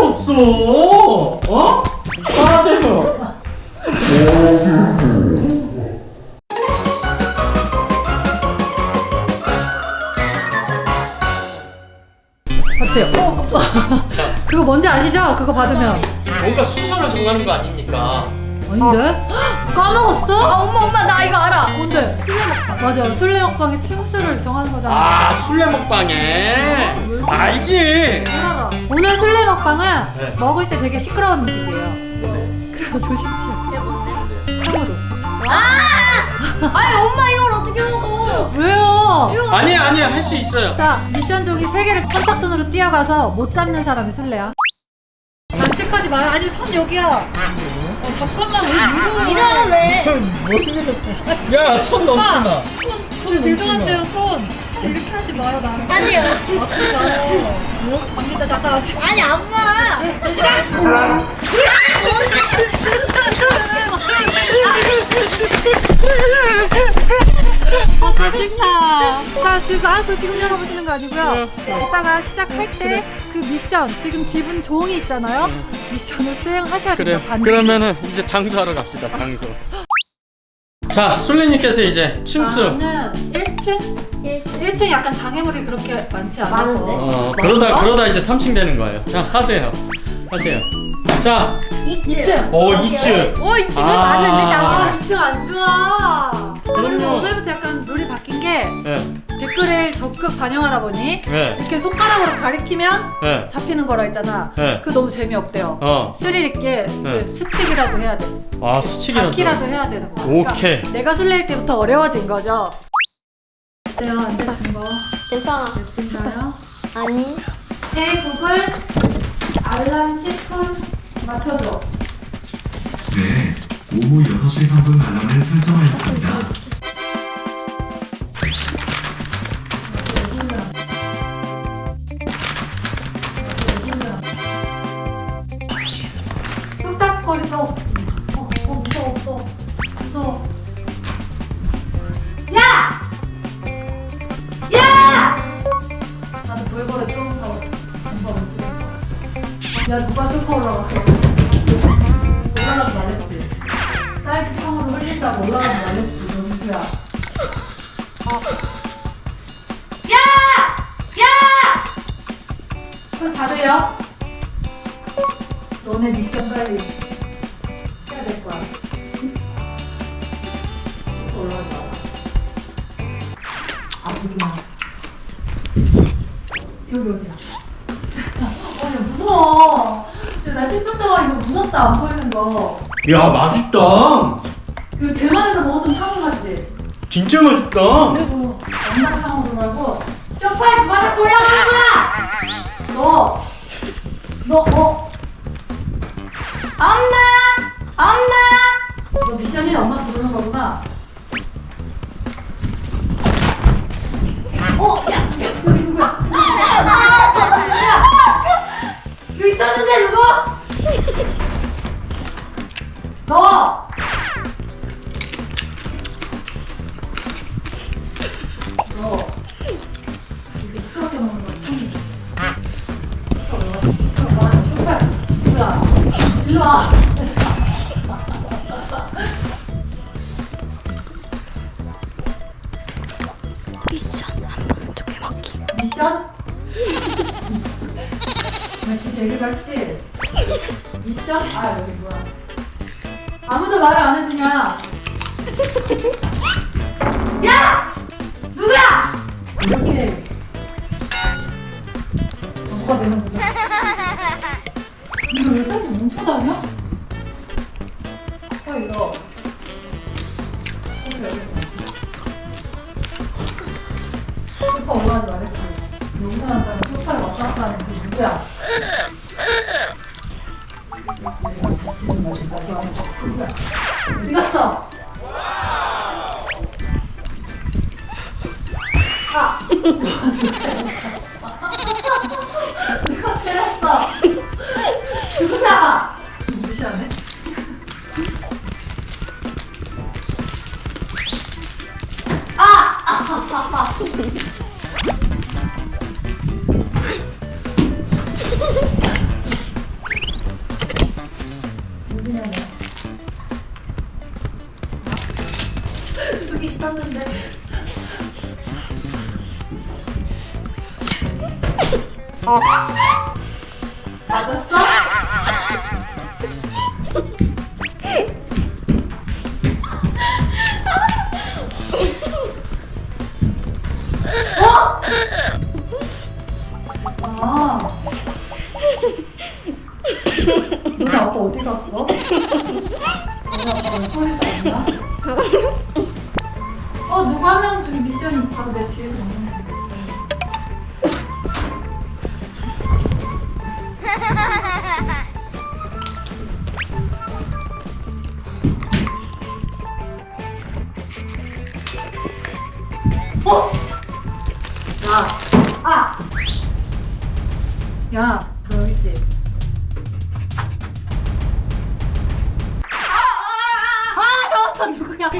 없어. 어? 하세요. 어때요? 어. 자, 그거 뭔지 아시죠? 그거 받으면. 뭔가 순서를 정하는 거 아닙니까? 아닌데? 까먹었어? 아 엄마 엄마 나 이거 알아. 뭔데? 술래 먹방. 맞아. 술래 먹방의 층수를 정하는 거잖아. 아, 술래 먹방에. 알지. 알아. 오늘 술래 먹방은 네. 먹을 때 되게 시끄러운 음식이에요. 그래서 조심해요. 참고로. 아니 엄마 이걸 어떻게 먹어? 왜요? 이거 아니야, 아니야. 할수 있어요. 자, 미션 종이 세 개를 선착순으로 뛰어가서 못 잡는 사람이 술래야. 반칙하지 마요. 아니, 손 여기야. 어, 잠깐만, 왜 밀어요? 이러면 왜? 야, 손 넘지 마. 손, 저 죄송한데요, 손. 이렇게 하지 마요, 나. 아니요. 막지 마요. 갑니다, 잠깐. 아직. 아니 엄마. 아, 짜증나. 자, 지금, 아, 그 지금 열어보시는 거 아니고요. 이따가 시작할 때 그 미션, 지금 지분 종이 있잖아요. 미션을 수행하셔야 그래. 돼요. 반드시. 그러면은 이제 장소하러 갑시다. 장소. 자, 술래님께서 이제 층수. 나는 1층? 1층 약간 장애물이 그렇게 많지 않아서. 많은데? 어, 그러다 그러다 이제 3층 되는 거예요. 자, 하세요. 하세요. 자, 2층. 어, 2층. 오 2층 아. 맞는데 아, 잠깐. 2층 안 좋아. 댓글을 적극 반영하다 보니 예. 이렇게 손가락으로 가리키면 예. 잡히는 거라 했잖아. 네. 그거 너무 재미없대요. 어. 스릴 있게 네. 그 스치기라도 해야 돼. 아, 수치기라도. 잡기라도 해야 되는 거야. 오케이. 그러니까 내가 술래일 때부터 어려워진 거죠. 어때요? 안 거. 괜찮아. 됐나요? 아니. 헤이 구글 알람 10분 맞춰줘. 네, 오후 6시 3분 알람을 설정하였습니다. 아, 저기만. 여기 어디야? 아니, 무서워. 진짜 나 10분 동안 이거 무섭다, 안 보이는 거. 야, 맛있다. 이거 대만에서 먹었던 창문 같지? 진짜 맛있다. 그리고 엄마 창으 밝지? 미션? 아 여기 뭐야 아무도 말을 안 해주냐 야! 누구야! 이렇게 너가 되는 약속이 있었는데. 어. 맞았어? 어? 누나 아빠 어디 갔어? 누나 아빠 소리가 안 나? 야?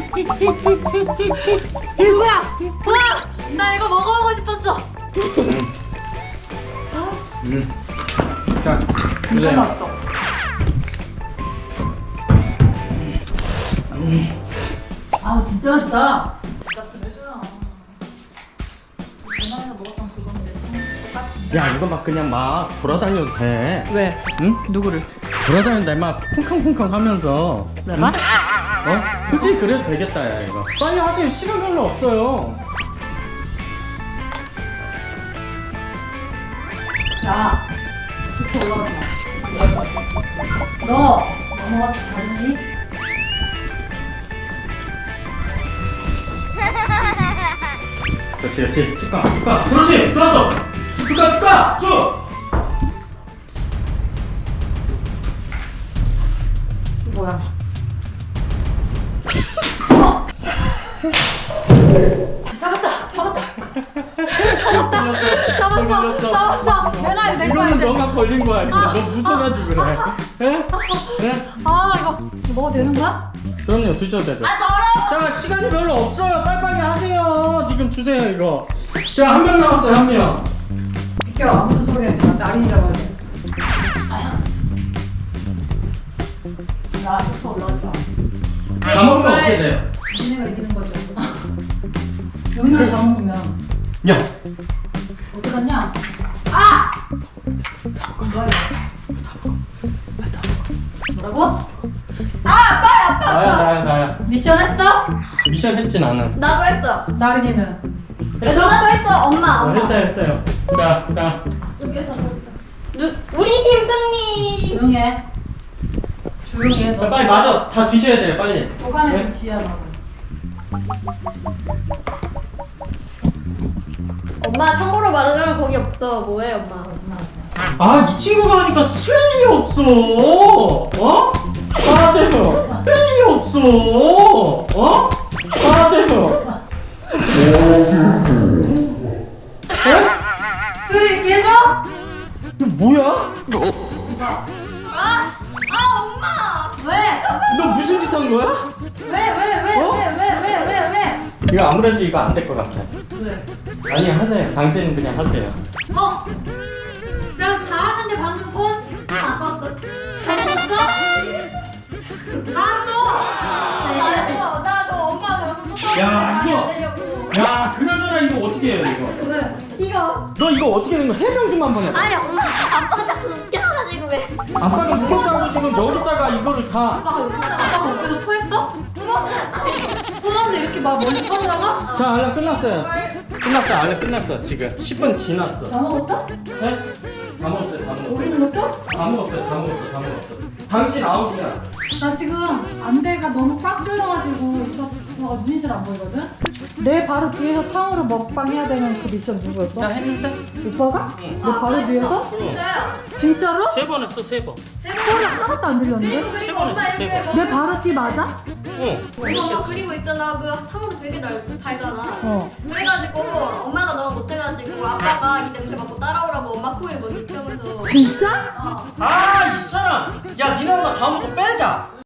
누구야? 와! 나 이거 먹어보고 싶었어! 음. 자. 맛있어. 아, 진짜 맛있다. 야, 이거 막 그냥 막 돌아다녀도 돼. 왜? 응? 누구를? 돌아다니는데 막 쿵쾅쿵쾅 하면서. 내가? 응? 어? 솔직히 그래도 되겠다, 야, 이거. 빨리 하세요. 시간 별로 없어요. 야, 이렇게 올라가지 마. 너 넘어가서 봤니? 그렇지, 그렇지. 축가, 축가. 그렇지, 좋았어. 축가, 축가, 쭉. 이제. 너가 걸린 거야. 이거. 너 무서워가지고 그래. 에? 에? 아 이거 먹어도 되는 거야? 그럼요, 드셔도 되죠. 아 더러워 자, 시간이 별로 없어요. 빨리빨리 하세요. 지금 주세요, 이거. 자, 한 명 남았어요, 한 명. 비켜 아무튼 소리 하지 마. 잡아야 돼. 나 올라가지 마. 다 먹으면 어떻게 돼요? 니네가 이기는 거죠. 여기는 다 먹으면 야, 어디 갔냐? 아! 뭐라고? 아 빨리 아빠 나야, 나야, 나야. 미션 했어? 미션 했진 않아. 나도 했어 나린이는? 너나도 했어 엄마 어, 엄마 했다, 했어요. 자, 자. 저기서 누, 우리 팀 승리 조용히 해. 조용히 해. 자, 너 빨리 맞아. 다 드셔야 돼요, 빨리. 보관해 네? 준 지야 너. 엄마 참고로 말하자면 거기 없어 뭐해 엄마 거짓말 하지 아, 이 친구가 하니까 스릴이 없어. 어? 빠세요. 스릴이 없어. 어? 빠세요. 에? 수리 깨져? 이거 뭐야? 아, 아 엄마 왜? 너 무슨 짓 한 거야? 왜? 왜? 왜? 어? 왜? 왜? 왜? 왜? 왜? 이거 아무래도 이거 안 될 것 같아. 왜? 아니, 하세요. 당신은 그냥 하세요. 어? 다 나도 나도 엄마 너무 똑똑하게 야, 많이 이거. 안 되려고 야, 그러잖아. 이거 어떻게 해요, 이거? 이거 너 이거 어떻게 하는 거야? 해명 좀 한번 해봐. 아니 엄마 아빠가 자꾸 웃겨가지고 왜 아빠가 웃겼다고 지금 여기다가 이거를 다. 아빠가 여기서 토했어? 토하는데 이렇게 막 멀리 쳐다가? 자, 알람 끝났어요. 끝났어요. 알람 끝났어. 지금 10분 지났어. 다 먹었어? 네? 다 먹었어요. 다 먹었어요. 우리는 것도? 다 먹었어요. 다 먹었어. 다 먹었어. 당신 아웃이야. 나 지금 안대가 너무 꽉 조여가지고 있어서 눈이 잘 안 보이거든? 내 바로 뒤에서 탕으로 먹방 해야 되는 그 미션 누구였어? 나 했는데? 오빠가? 내 바로 뒤에서? 진짜요 진짜로? 세 번 했어. 세 번. 소리 하나도 안 들렸는데? 그리고 그리고 엄마 이렇게. 내 바로 뒤 맞아? 응. 이거 엄마 그리고 있잖아 그 탕후루 되게 달, 달잖아 어. 그래가지고 엄마가 너무 못해가지고 아빠가 이 냄새 맡고 따라오라고 엄마 코에 뭐 하면서 진짜? 어. 아, 이 사람. 야, 니네 엄마 다음부터 빼자.